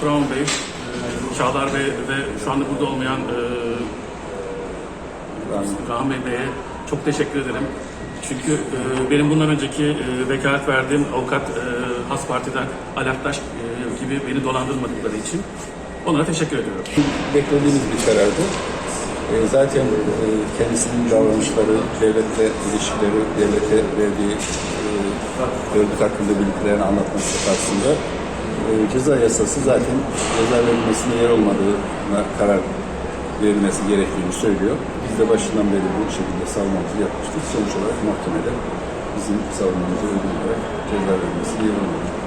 Abdurrahman Bey, e, Çağlar Bey ve şu anda burada olmayan e, Rahmi Bey'e çok teşekkür ederim. Çünkü e, benim bundan önceki e, vekalet verdiğim avukat e, Has Parti'den Alaktaş e, gibi beni dolandırmadıkları için onlara teşekkür ediyorum. beklediğimiz bir karardı. Zaten kendisinin davranışları, devletle ilişkileri, devlete verdiği örgüt hakkında bildiklerini anlatması karşısında e, ceza yasası zaten ceza verilmesine yer olmadığına karar verilmesi gerektiğini söylüyor. Biz de başından beri bu şekilde savunmamızı yapmıştık. Sonuç olarak mahkemede bizim savunmamıza uygun olarak ceza verilmesine yer verdi.